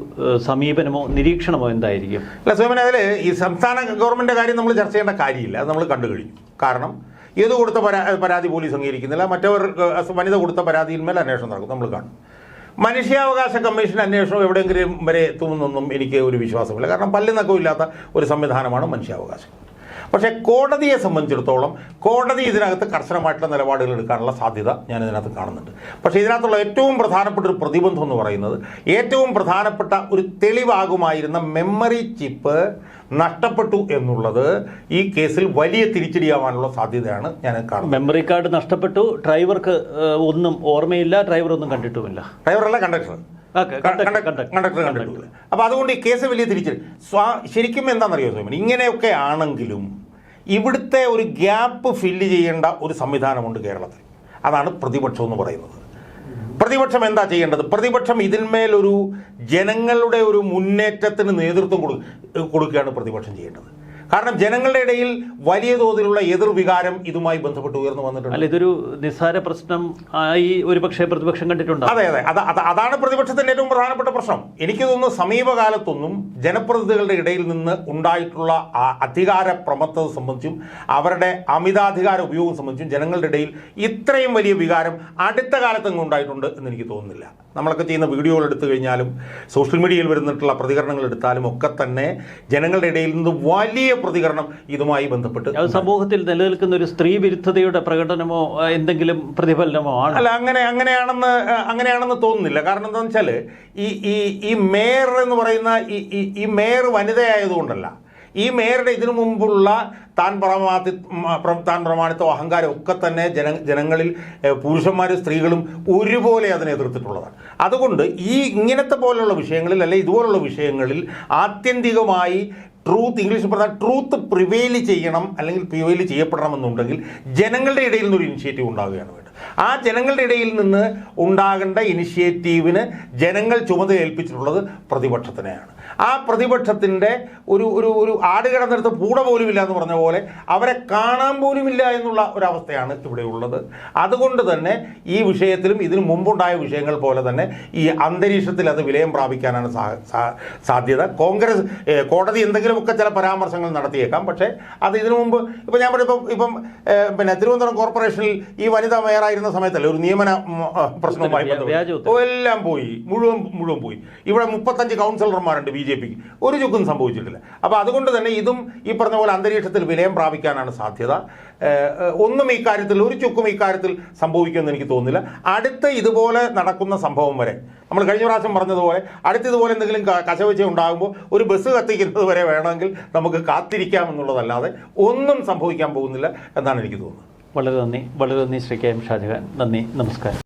സമീപനമോ നിരീക്ഷണമോ എന്തായിരിക്കും?
അല്ല സോമൻ അതിൽ ഈ സംസ്ഥാന ഗവൺമെന്റ് കാര്യം നമ്മൾ ചർച്ച ചെയ്യേണ്ട കാര്യമില്ല. അത് നമ്മൾ കണ്ടു കഴിഞ്ഞു. കാരണം ഏത് കൊടുത്ത പരാ പരാതി പോലീസ് അംഗീകരിക്കുന്നില്ല മറ്റവർ വനിത കൊടുത്ത പരാതിയിന്മേൽ അന്വേഷണം നടക്കും. നമ്മൾ കാണും. മനുഷ്യാവകാശ കമ്മീഷൻ അന്വേഷണം എവിടെയെങ്കിലും വരെ എത്തുമെന്നൊന്നും എനിക്ക് ഒരു വിശ്വാസമില്ല. കാരണം പല്ലിനൊക്കെ ഇല്ലാത്ത ഒരു സംവിധാനമാണ് മനുഷ്യാവകാശം. പക്ഷേ കോടതിയെ സംബന്ധിച്ചിടത്തോളം കോടതി ഇതിനകത്ത് കർശനമായിട്ടുള്ള നിലപാടുകൾ എടുക്കാനുള്ള സാധ്യത ഞാൻ ഇതിനകത്ത് കാണുന്നുണ്ട്. പക്ഷെ ഇതിനകത്തുള്ള ഏറ്റവും പ്രധാനപ്പെട്ട ഒരു പ്രതിബന്ധം എന്ന് പറയുന്നത് ഏറ്റവും പ്രധാനപ്പെട്ട ഒരു തെളിവാകുമായിരുന്ന മെമ്മറി ചിപ്പ് നഷ്ടപ്പെട്ടു എന്നുള്ളത് ഈ കേസിൽ വലിയ തിരിച്ചടിയാവാനുള്ള സാധ്യതയാണ് ഞാൻ കാണുന്നത്.
മെമ്മറി കാർഡ് നഷ്ടപ്പെട്ടു ഡ്രൈവർക്ക് ഒന്നും ഓർമ്മയില്ല ഡ്രൈവർ ഒന്നും കണ്ടിട്ടുമില്ല.
ഡ്രൈവറല്ല കണ്ടക്ടർ.
Conductor, conductor.
കണ്ടിട്ടില്ല അപ്പോൾ അതുകൊണ്ട് ഈ കേസ് വലിയ തിരിച്ചടി സ്വാ ശരിക്കും എന്താണെന്നറിയോ സോമൻ ഇങ്ങനെയൊക്കെ ആണെങ്കിലും ഇവിടുത്തെ ഒരു ഗ്യാപ്പ് ഫില്ല് ചെയ്യേണ്ട ഒരു സംവിധാനമുണ്ട് കേരളത്തിൽ. അതാണ് പ്രതിപക്ഷം എന്ന് പറയുന്നത്. പ്രതിപക്ഷം എന്താ ചെയ്യേണ്ടത്? പ്രതിപക്ഷം ഇതിന്മേലൊരു ജനങ്ങളുടെ ഒരു മുന്നേറ്റത്തിന് നേതൃത്വം കൊടു കൊടുക്കുകയാണ് പ്രതിപക്ഷം ചെയ്യേണ്ടത്. കാരണം ജനങ്ങളുടെ ഇടയിൽ വലിയ തോതിലുള്ള എതിർവികാരം ഇതുമായി ബന്ധപ്പെട്ട് ഉയർന്നു വന്നിട്ടുണ്ട്.
അല്ല ഇതൊരു നിസ്സാര പ്രശ്നം ആയി ഒരുപക്ഷെ പ്രതിപക്ഷം കണ്ടിട്ടുണ്ട്
അതെ അതെ. അത് അത് അതാണ് പ്രതിപക്ഷത്തിന്റെ ഏറ്റവും പ്രധാനപ്പെട്ട പ്രശ്നം. എനിക്ക് തോന്നുന്നു സമീപകാലത്തൊന്നും ജനപ്രതിനിധികളുടെ ഇടയിൽ നിന്ന് ഉണ്ടായിട്ടുള്ള ആ അധികാര പ്രമത്തത സംബന്ധിച്ചും അവരുടെ അമിതാധികാര ഉപയോഗം സംബന്ധിച്ചും ജനങ്ങളുടെ ഇടയിൽ ഇത്രയും വലിയ വികാരം അടുത്ത കാലത്തെങ്ങും ഉണ്ടായിട്ടുണ്ട് എന്ന് എനിക്ക് തോന്നുന്നില്ല. നമ്മളൊക്കെ ചെയ്യുന്ന വീഡിയോകൾ എടുത്തു കഴിഞ്ഞാലും സോഷ്യൽ മീഡിയയിൽ വരുന്നിട്ടുള്ള പ്രതികരണങ്ങൾ എടുത്താലും ഒക്കെ തന്നെ ജനങ്ങളുടെ ഇടയിൽ നിന്ന് വലിയ പ്രതികരണം ഇതുമായി ബന്ധപ്പെട്ട്
അത് സമൂഹത്തിൽ നിലനിൽക്കുന്ന ഒരു സ്ത്രീ വിരുദ്ധതയുടെ പ്രകടനമോ എന്തെങ്കിലും പ്രതിഫലനമോ ആണ്?
അല്ല അങ്ങനെ അങ്ങനെയാണെന്ന് അങ്ങനെയാണെന്ന് തോന്നുന്നില്ല. കാരണം എന്താണെന്ന് വെച്ചാൽ ഈ ഈ ഈ മേയർ എന്ന് പറയുന്ന ഈ ഈ- ഈ മേയർ വനിതയായതുകൊണ്ടല്ല. ഈ മേയറുടെ ഇതിനു മുമ്പുള്ള താൻ പ്രമാത്തി താൻ പ്രമാണിത്വം അഹങ്കാരം ഒക്കെ തന്നെ ജന ജനങ്ങളിൽ പുരുഷന്മാരും സ്ത്രീകളും ഒരുപോലെ അതിനെ എതിർത്തിട്ടുള്ളതാണ്. അതുകൊണ്ട് ഈ ഇങ്ങനത്തെ പോലുള്ള വിഷയങ്ങളിൽ അല്ലെ ഇതുപോലുള്ള വിഷയങ്ങളിൽ ആത്യന്തികമായി ട്രൂത്ത് ഇംഗ്ലീഷിൽ പറഞ്ഞാൽ ട്രൂത്ത് പ്രിവെയിൽ ചെയ്യണം അല്ലെങ്കിൽ പ്രിവെയിൽ ചെയ്യപ്പെടണമെന്നുണ്ടെങ്കിൽ ജനങ്ങളുടെ ഇടയിൽ നിന്നൊരു ഇനിഷ്യേറ്റീവ് ഉണ്ടാവുകയാണ് വേണ്ടത്. ആ ജനങ്ങളുടെ ഇടയിൽ നിന്ന് ഉണ്ടാകേണ്ട ഇനിഷ്യേറ്റീവിന് ജനങ്ങൾ ചുമതല ഏൽപ്പിച്ചിട്ടുള്ളത് പ്രതിപക്ഷത്തിനെയാണ്. ആ പ്രതിപക്ഷത്തിന്റെ ഒരു ഒരു ഒരു ആട് കിടന്നിടത്ത് പൂട പോലുമില്ല എന്ന് പറഞ്ഞ പോലെ അവരെ കാണാൻ പോലുമില്ല എന്നുള്ള ഒരവസ്ഥയാണ് ഇവിടെ ഉള്ളത്. അതുകൊണ്ട് തന്നെ ഈ വിഷയത്തിലും ഇതിനു മുമ്പുണ്ടായ വിഷയങ്ങൾ പോലെ തന്നെ ഈ അന്തരീക്ഷത്തിൽ അത് വിലയം പ്രാപിക്കാനാണ് സാധ്യത. കോൺഗ്രസ് കോടതി എന്തെങ്കിലുമൊക്കെ ചില പരാമർശങ്ങൾ നടത്തിയേക്കാം. പക്ഷേ അത് ഇതിനു മുമ്പ് ഇപ്പം ഞാൻ പറയും ഇപ്പം ഇപ്പം പിന്നെ തിരുവനന്തപുരം കോർപ്പറേഷനിൽ ഈ വനിതാ മേയറായിരുന്ന സമയത്തല്ലേ ഒരു നിയമന പ്രശ്നവുമായി ബന്ധപ്പെട്ട് എല്ലാം പോയി. മുഴുവൻ മുഴുവൻ പോയി. ഇവിടെ മുപ്പത്തഞ്ച് കൗൺസിലർമാരുണ്ട് ബി ജെ പിക്ക് ഒരു ചുക്കും സംഭവിച്ചിട്ടില്ല. അപ്പോൾ അതുകൊണ്ട് തന്നെ ഇതും ഈ പറഞ്ഞ പോലെ അന്തരീക്ഷത്തിൽ വിലയം പ്രാപിക്കാനാണ് സാധ്യത. ഒന്നും ഈ കാര്യത്തിൽ ഒരു ചുക്കും ഈ കാര്യത്തിൽ സംഭവിക്കുമെന്ന് എനിക്ക് തോന്നുന്നില്ല. അടുത്ത ഇതുപോലെ നടക്കുന്ന സംഭവം വരെ നമ്മൾ കഴിഞ്ഞ പ്രാവശ്യം പറഞ്ഞതുപോലെ അടുത്ത് ഇതുപോലെ എന്തെങ്കിലും കശവച്ച ഉണ്ടാകുമ്പോൾ ഒരു ബസ് കത്തിക്കുന്നത് വരെ വേണമെങ്കിൽ നമുക്ക് കാത്തിരിക്കാം എന്നുള്ളതല്ലാതെ ഒന്നും സംഭവിക്കാൻ പോകുന്നില്ല എന്നാണ് എനിക്ക് തോന്നുന്നത്.
വളരെ നന്ദി. വളരെ നന്ദി ശ്രീ കെ എം ഷാജഹാൻ. നന്ദി. നമസ്കാരം.